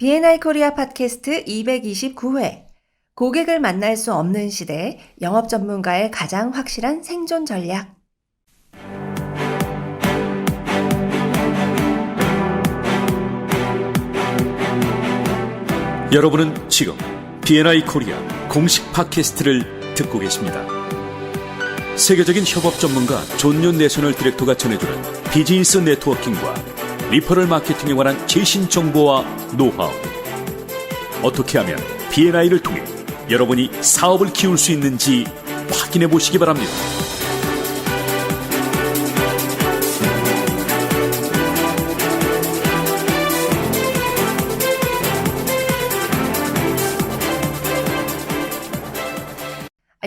B&I 코리아 팟캐스트 229회. 고객을 만날 수 없는 시대, 영업 전문가의 가장 확실한 생존 전략. 여러분은 지금 B&I 코리아 공식 팟캐스트를 듣고 계십니다. 세계적인 협업 전문가 존 윤 내셔널 디렉터가 전해주는 비즈니스 네트워킹과 리퍼럴 마케팅에 관한 최신 정보와 노하우. 어떻게 하면 B&I를 통해 여러분이 사업을 키울 수 있는지 확인해 보시기 바랍니다.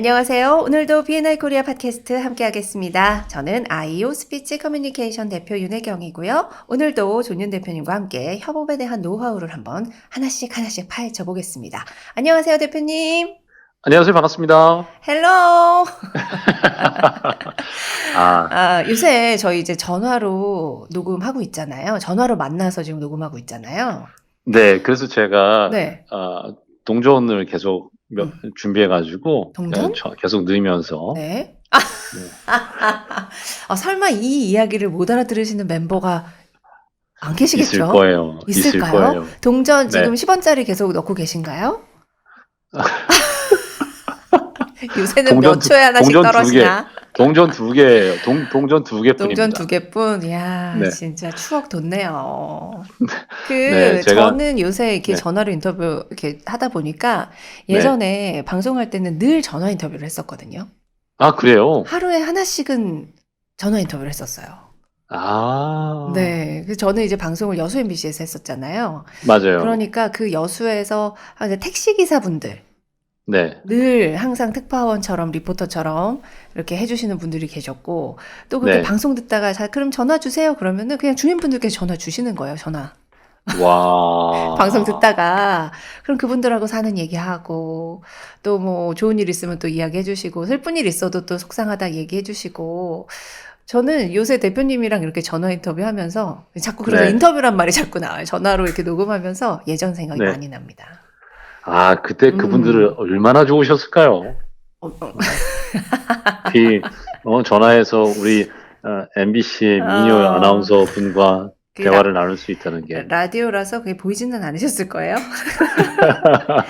안녕하세요. 오늘도 B&I 코리아 팟캐스트 함께 하겠습니다. 저는 아이오 스피치 커뮤니케이션 대표 윤혜경이고요. 오늘도 존윤 대표님과 함께 협업에 대한 노하우를 한번 하나씩 하나씩 파헤쳐 보겠습니다. 안녕하세요, 대표님. 안녕하세요. 반갑습니다. 헬로. 아, 아, 요새 저희 이제 전화로 녹음하고 있잖아요. 전화로 만나서 지금 녹음하고 있잖아요. 네. 그래서 제가 네. 아, 동전을 계속 몇, 준비해가지고 동전? 네, 저- 계속 넣으면서 네. 아, 아, 설마 이 이야기를 못 알아들으시는 멤버가 안 계시겠죠? 있을 거예요. 있을 있을까요? 거예요. 동전 네. 지금 10원짜리 계속 넣고 계신가요? 요새는 동전 몇 두- 초에 하나씩 동전 두 떨어지나? 동전 두 개, 동, 동전 두 개뿐입니다. 동전 두 개뿐. 이야, 네. 진짜 추억 돋네요. 그, 네, 제가- 저는 요새 이렇게 네. 전화로 인터뷰 이렇게 하다 보니까 예전에 방송할 때는 늘 전화 인터뷰를 했었거든요. 아, 그래요? 하루에 하나씩은 전화 인터뷰를 했었어요. 아, 네. 그래서 저는 이제 방송을 여수 MBC에서 했었잖아요. 맞아요. 그러니까 그 여수에서 아, 이제 택시 기사분들, 네. 늘 항상 특파원처럼 리포터처럼 이렇게 해주시는 분들이 계셨고 또 그렇게 네. 방송 듣다가 자 그럼 전화 주세요 그러면은 그냥 주민분들께서 전화 주시는 거예요 전화 와. 방송 듣다가 그럼 그분들하고 사는 얘기하고 또 뭐 좋은 일 있으면 또 이야기해 주시고 슬픈 일 있어도 또 속상하다 얘기해 주시고 저는 요새 대표님이랑 이렇게 전화 인터뷰 하면서 자꾸 그래서 네. 인터뷰란 말이 자꾸 나와요 전화로 이렇게 녹음하면서 예전 생각이 네. 많이 납니다 아, 그때 음. 그분들은 얼마나 좋으셨을까요? 어, 어. 이, 어, 전화해서 우리 어, MBC 미녀 어. 아나운서 분과 그 대화를 나눌 수 있다는 게. 라디오라서 그게 보이지는 않으셨을 거예요.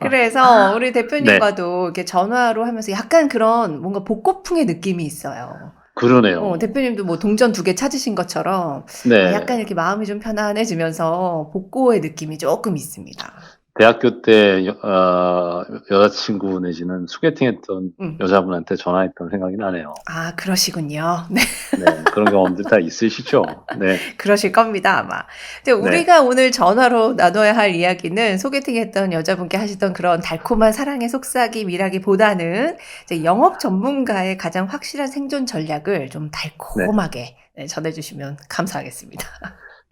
그래서 우리 대표님과도 이렇게 전화로 하면서 약간 그런 뭔가 복고풍의 느낌이 있어요. 그러네요. 어, 대표님도 뭐 동전 두 개 찾으신 것처럼 네. 약간 이렇게 마음이 좀 편안해지면서 복고의 느낌이 조금 있습니다. 대학교 때 여, 어, 여자친구 내지는 소개팅했던 음. 여자분한테 전화했던 생각이 나네요. 아, 그러시군요. 네, 네, 그런 경험들 다 있으시죠? 네, 그러실 겁니다, 아마. 근데 우리가 오늘 전화로 나눠야 할 이야기는 소개팅 했던 여자분께 하시던 그런 달콤한 사랑의 속삭임이라기보다는 이제 영업 전문가의 가장 확실한 생존 전략을 좀 달콤하게 네, 전해주시면 감사하겠습니다.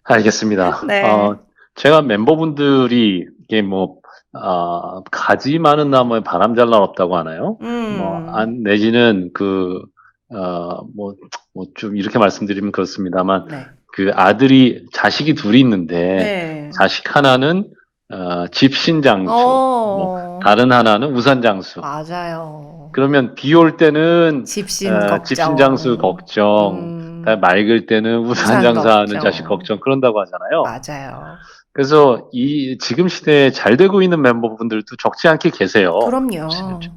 알겠습니다. 네. 어, 제가 멤버분들이 이게 뭐 아, 가지 많은 나무에 바람 잘 날 없다고 하나요? 음. 뭐, 안, 내지는 그, 어, 뭐, 뭐 좀 이렇게 말씀드리면 그렇습니다만, 네. 그 아들이, 자식이 둘이 있는데, 네. 자식 하나는, 어, 집신장수, 어. 다른 하나는 우산장수. 맞아요. 그러면 비 올 때는 집신 어, 걱정. 집신장수 걱정, 음, 맑을 때는 우산 우산장사하는 걱정. 자식 걱정 그런다고 하잖아요. 맞아요. 그래서 이 지금 시대에 잘 되고 있는 멤버분들도 적지 않게 계세요. 그럼요.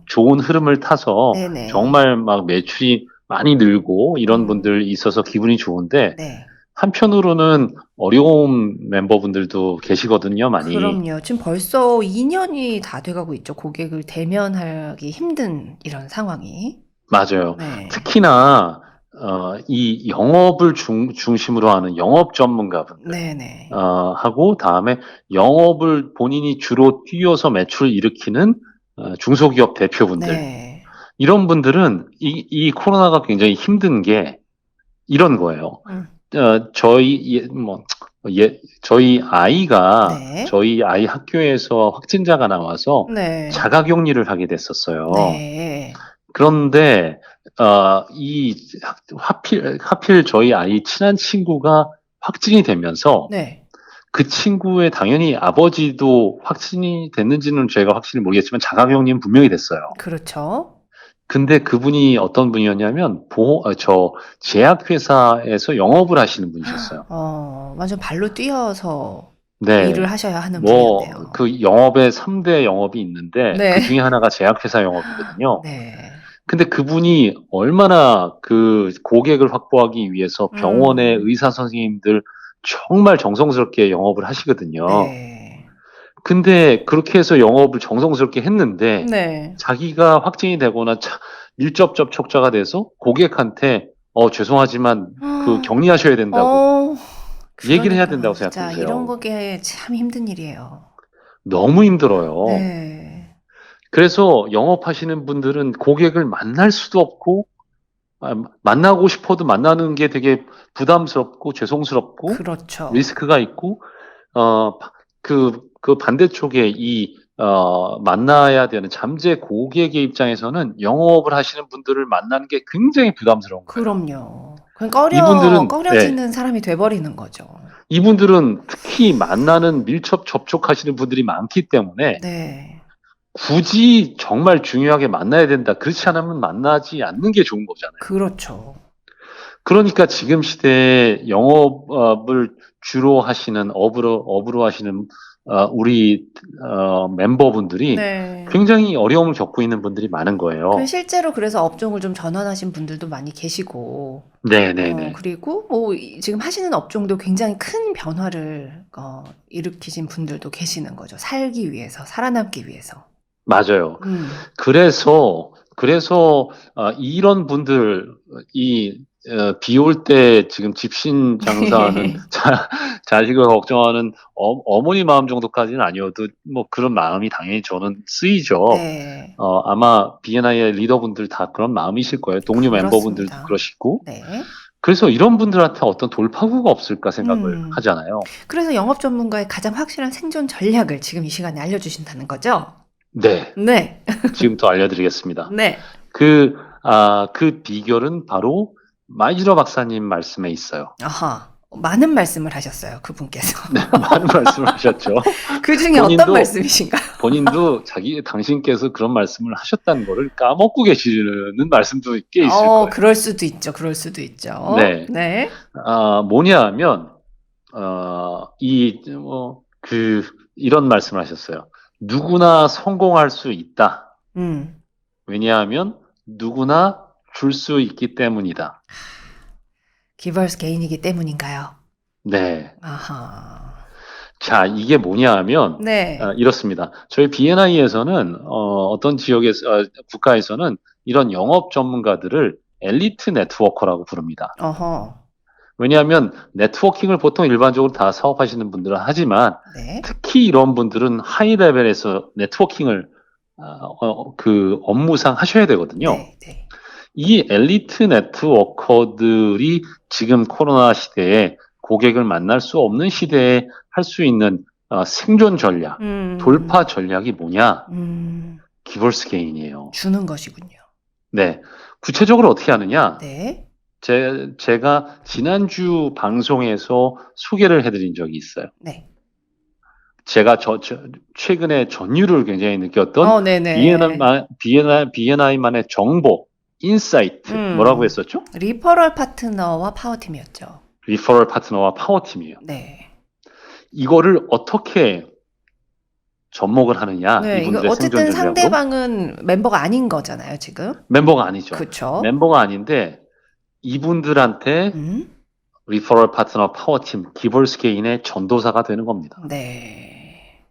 좋은 흐름을 타서 네네. 정말 막 매출이 많이 늘고 이런 음. 분들 있어서 기분이 좋은데 네. 한편으로는 어려운 멤버분들도 계시거든요, 많이. 그럼요. 지금 벌써 2년이 다 돼가고 있죠. 고객을 대면하기 힘든 이런 상황이. 맞아요. 네. 특히나 어, 이 영업을 중, 중심으로 하는 영업 전문가분들 네네. 어, 하고 다음에 영업을 본인이 주로 뛰어서 매출을 일으키는 어, 중소기업 대표분들 네. 이런 분들은 이, 이 코로나가 굉장히 힘든 게 이런 거예요. 음. 어, 저희 예, 뭐 예, 저희 아이가 네. 저희 아이 학교에서 확진자가 나와서 네. 자가격리를 하게 됐었어요. 네. 그런데 어, 이 하필 하필 저희 아이 친한 친구가 확진이 되면서 네. 그 친구의 당연히 아버지도 확진이 됐는지는 제가 확실히 모르겠지만 자가격리는 분명히 됐어요. 그렇죠. 근데 그분이 어떤 분이었냐면 보호 어, 저 제약회사에서 영업을 하시는 분이셨어요. 어, 완전 발로 뛰어서 네. 일을 하셔야 하는 뭐 분이었네요. 그 영업에 3대 영업이 있는데 네. 그 중에 하나가 제약회사 영업이거든요. 네. 근데 그분이 얼마나 그 고객을 확보하기 위해서 병원의 음. 의사 선생님들 정말 정성스럽게 영업을 하시거든요. 네. 근데 그렇게 해서 영업을 정성스럽게 했는데 네. 자기가 확진이 되거나 차- 밀접 접촉자가 돼서 고객한테 어 죄송하지만 그 격리하셔야 된다고 어, 얘기를 해야 된다고 진짜 생각해보세요. 이런 거게 참 힘든 일이에요. 너무 힘들어요. 네. 그래서 영업하시는 분들은 고객을 만날 수도 없고 아, 만나고 싶어도 만나는 게 되게 부담스럽고 죄송스럽고 그렇죠. 리스크가 있고 어그 그 반대쪽에 이 어, 만나야 되는 잠재 고객의 입장에서는 영업을 하시는 분들을 만나는 게 굉장히 부담스러운 거예요. 그럼요. 꺼려, 이분들은- 네. 꺼려지는 사람이 돼버리는 거죠. 이분들은 특히 만나는 밀접 접촉하시는 분들이 많기 때문에 네. 굳이 정말 중요하게 만나야 된다. 그렇지 않으면 만나지 않는 게 좋은 거잖아요. 그렇죠. 그러니까 지금 시대에 영업을 주로 하시는 업으로 업으로 하시는 어, 우리 어, 멤버분들이 네. 굉장히 어려움을 겪고 있는 분들이 많은 거예요. 그 실제로 그래서 업종을 좀 전환하신 분들도 많이 계시고, 네네네. 어, 그리고 뭐 이- 지금 하시는 업종도 굉장히 큰 변화를 어, 일으키신 분들도 계시는 거죠. 살기 위해서, 살아남기 위해서. 맞아요. 음. 그래서 그래서 어, 이런 분들 이 어, 비올 때 지금 집신 장사하는 자, 자식을 걱정하는 어, 머니 마음 정도까지는 아니어도 뭐 그런 마음이 당연히 저는 쓰이죠. 네. 어, 아마 B&I의 리더분들 다 그런 마음이실 거예요. 동료 그렇습니다. 멤버분들도 그러시고. 네. 그래서 이런 분들한테 어떤 돌파구가 없을까 생각을 음. 하잖아요. 그래서 영업 전문가의 가장 확실한 생존 전략을 지금 이 시간에 알려주신다는 거죠? 네. 네. 지금부터 알려드리겠습니다. 네. 그, 아, 그 비결은 바로 마이지러 박사님 말씀에 있어요. 아하. 많은 말씀을 하셨어요. 그분께서. 많은 말씀을 하셨죠. 그 중에 어떤 말씀이신가요? 본인도 자기, 당신께서 그런 말씀을 하셨다는 거를 까먹고 계시는 말씀도 꽤 있을 어, 거예요. 그럴 수도 있죠. 그럴 수도 있죠. 네. 네. 아, 뭐냐 하면, 어, 이, 뭐, 그, 이런 말씀을 하셨어요. 누구나 성공할 수 있다. 음. 왜냐하면 누구나 줄 수 있기 때문이다. 기벌스 개인이기 때문인가요? 네. 아하. 자, 이게 뭐냐 하면, 네. 아, 이렇습니다. 저희 B&I에서는, 어, 떤 지역에서, 어, 국가에서는 이런 영업 전문가들을 엘리트 네트워커라고 부릅니다. 어허. 왜냐하면 네트워킹을 보통 일반적으로 다 사업하시는 분들은 하지만 네. 특히 이런 분들은 하이 레벨에서 네트워킹을 아, 어, 그 업무상 하셔야 되거든요. 네. 네. 이 엘리트 네트워커들이 지금 코로나 시대에 고객을 만날 수 없는 시대에 할 수 있는 어, 생존 전략, 음. 돌파 전략이 뭐냐? 음. 기벌스 게인이에요. 주는 것이군요. 네. 구체적으로 어떻게 하느냐? 네. 제, 제가 지난주 방송에서 소개를 해드린 적이 있어요. 네. 제가 저, 저- 최근에 전율을 굉장히 느꼈던 어, 네네. B&I, B&I, B&I만의 정보, 인사이트, 음. 뭐라고 했었죠? 리퍼럴 파트너와 파워팀이었죠. 리퍼럴 파트너와 파워팀이에요. 네. 이거를 어떻게 접목을 하느냐? 네. 이거 생존 어쨌든. 상대방은 멤버가 아닌 거잖아요, 지금. 멤버가 아니죠. 그쵸. 멤버가 아닌데 이분들한테 음. 리퍼럴 파트너 파워팀 기벌스 게인의 전도사가 되는 겁니다. 네.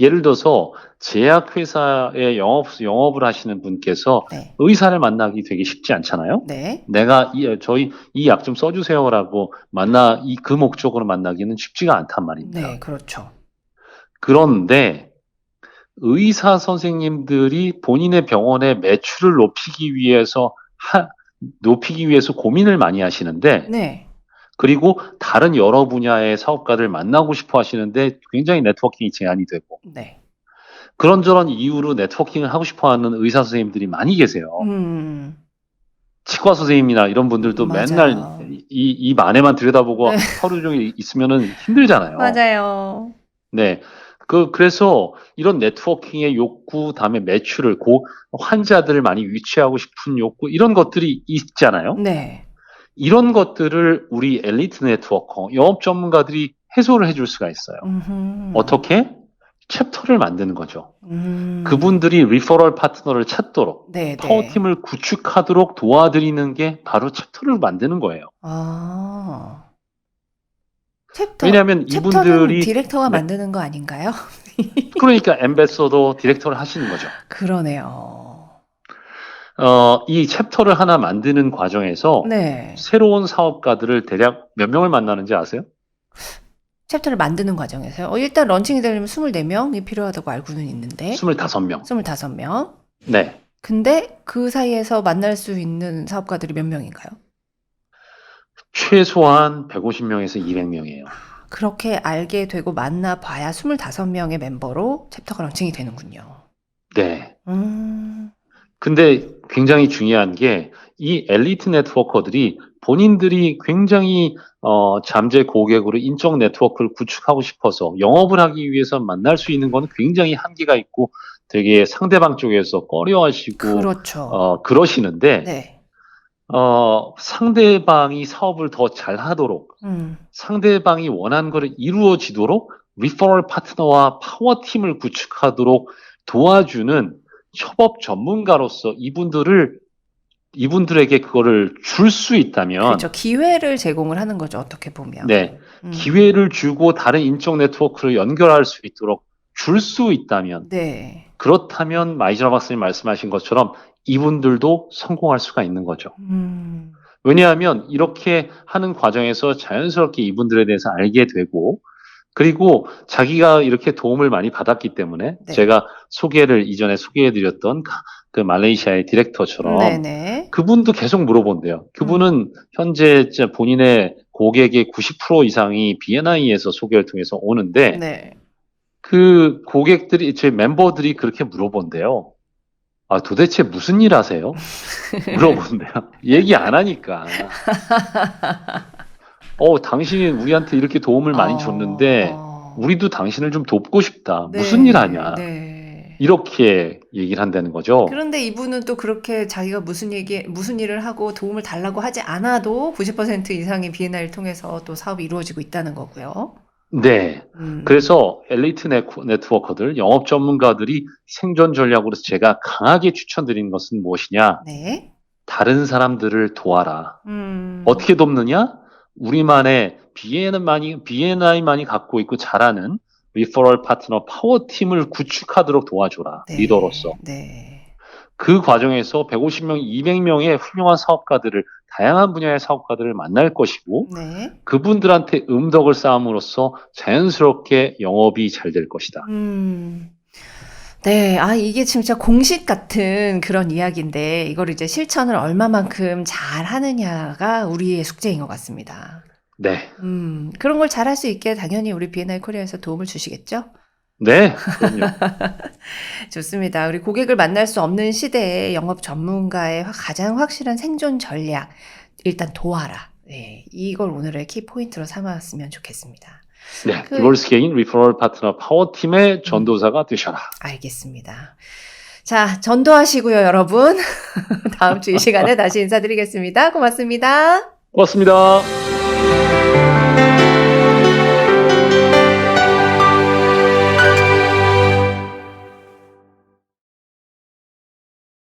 예를 들어서 제약회사에 영업, 영업을 하시는 분께서 네. 의사를 만나기 되게 쉽지 않잖아요. 네. 내가 이, 저희 이 약 좀 써주세요라고 만나 이 그 목적으로 만나기는 쉽지가 않단 말입니다. 네. 그렇죠. 그런데 의사 선생님들이 본인의 병원의 매출을 높이기 위해서 하, 높이기 위해서 고민을 많이 하시는데 네. 그리고 다른 여러 분야의 사업가를 만나고 싶어 하시는데 굉장히 네트워킹이 제한이 되고 네. 그런저런 이유로 네트워킹을 하고 싶어 하는 의사 선생님들이 많이 계세요. 음. 치과 선생님이나 이런 분들도 맞아요. 맨날 이, 이 만에만 들여다보고 네. 하루 종일 있으면은 힘들잖아요. 맞아요. 네. 그, 그래서 이런 네트워킹의 욕구, 다음에 매출을, 고, 환자들을 많이 유치하고 싶은 욕구, 이런 것들이 있잖아요. 네. 이런 것들을 우리 엘리트 네트워커, 영업 전문가들이 해소를 해줄 수가 있어요. 음흠. 어떻게? 챕터를 만드는 거죠. 음. 그분들이 리퍼럴 파트너를 찾도록, 네, 네. 파워팀을 구축하도록 도와드리는 게 바로 챕터를 만드는 거예요. 아. 챕터. 왜냐하면 이분들이, 디렉터가 네. 만드는 거 아닌가요? 그러니까 엠베서더 디렉터를 하시는 거죠. 그러네요. 어, 이 챕터를 하나 만드는 과정에서 네. 새로운 사업가들을 대략 몇 명을 만나는지 아세요? 챕터를 만드는 과정에서요. 어, 일단 런칭이 되려면 24명이 필요하다고 알고는 있는데. 25명. 25명. 네. 근데 그 사이에서 만날 수 있는 사업가들이 몇 명인가요? 최소한 150명에서 200명이에요. 그렇게 알게 되고 만나봐야 25명의 멤버로 챕터가 런칭이 되는군요. 네. 음, 근데 굉장히 중요한 게 이 엘리트 네트워커들이 본인들이 굉장히 어, 잠재 고객으로 인적 네트워크를 구축하고 싶어서 영업을 하기 위해서 만날 수 있는 건 굉장히 한계가 있고 되게 상대방 쪽에서 꺼려하시고 그렇죠. 어, 그러시는데 네. 어, 상대방이 사업을 더 잘 하도록 음, 상대방이 원하는 것을 이루어지도록 리퍼럴 파트너와 파워팀을 구축하도록 도와주는 협업 전문가로서 이분들을 이분들에게 그거를 줄 수 있다면 그렇죠. 기회를 제공을 하는 거죠. 어떻게 보면. 네 음, 기회를 주고 다른 인적 네트워크를 연결할 수 있도록 줄 수 있다면 네. 그렇다면 마이저라 박사님 말씀하신 것처럼 이분들도 성공할 수가 있는 거죠. 음, 왜냐하면 이렇게 하는 과정에서 자연스럽게 이분들에 대해서 알게 되고 그리고 자기가 이렇게 도움을 많이 받았기 때문에 네. 제가 소개를 이전에 소개해드렸던 가- 그 말레이시아의 디렉터처럼 네네. 그분도 계속 물어본대요. 그분은 현재 진짜 본인의 고객의 90% 이상이 B&I에서 소개를 통해서 오는데 네. 그 고객들이 제 멤버들이 그렇게 물어본대요. 아 도대체 무슨 일 하세요? 물어본대요. 얘기 안 하니까. 어 당신이 우리한테 이렇게 도움을 많이 어, 줬는데 어. 우리도 당신을 좀 돕고 싶다. 네, 무슨 일 하냐? 네. 이렇게 얘기를 한다는 거죠. 그런데 이분은 또 그렇게 자기가 무슨 얘기, 무슨 일을 하고 도움을 달라고 하지 않아도 90% 이상의 B&I를 통해서 또 사업이 이루어지고 있다는 거고요. 네. 음, 그래서 엘리트 네트- 네트워커들, 영업 전문가들이 생존 전략으로 제가 강하게 추천드리는 것은 무엇이냐? 네. 다른 사람들을 도와라. 음, 어떻게 돕느냐? 우리만의 BN만이, BNI만이 갖고 있고 잘하는 리퍼럴 파트너 파워 팀을 구축하도록 도와줘라. 네, 리더로서. 네. 그 과정에서 150명, 200명의 훌륭한 사업가들을, 다양한 분야의 사업가들을 만날 것이고, 네. 그분들한테 음덕을 쌓음으로써 자연스럽게 영업이 잘 될 것이다. 음. 네, 아, 이게 진짜 공식 같은 그런 이야기인데, 이걸 이제 실천을 얼마만큼 잘 하느냐가 우리의 숙제인 것 같습니다. 네. 음, 그런 걸 잘할 수 있게 당연히 우리 B&I 코리아에서 도움을 주시겠죠? 네. 그럼요. 좋습니다. 우리 고객을 만날 수 없는 시대에 영업 전문가의 확- 가장 확실한 생존 전략, 일단 도와라. 네, 이걸 오늘의 키 포인트로 삼았으면 좋겠습니다. 네. 그- 디볼스케인 리퍼럴 파트너 파워팀의 전도사가 되셔라. 알겠습니다. 자, 전도하시고요, 여러분. 다음 주 이 시간에 다시 인사드리겠습니다. 고맙습니다. 고맙습니다.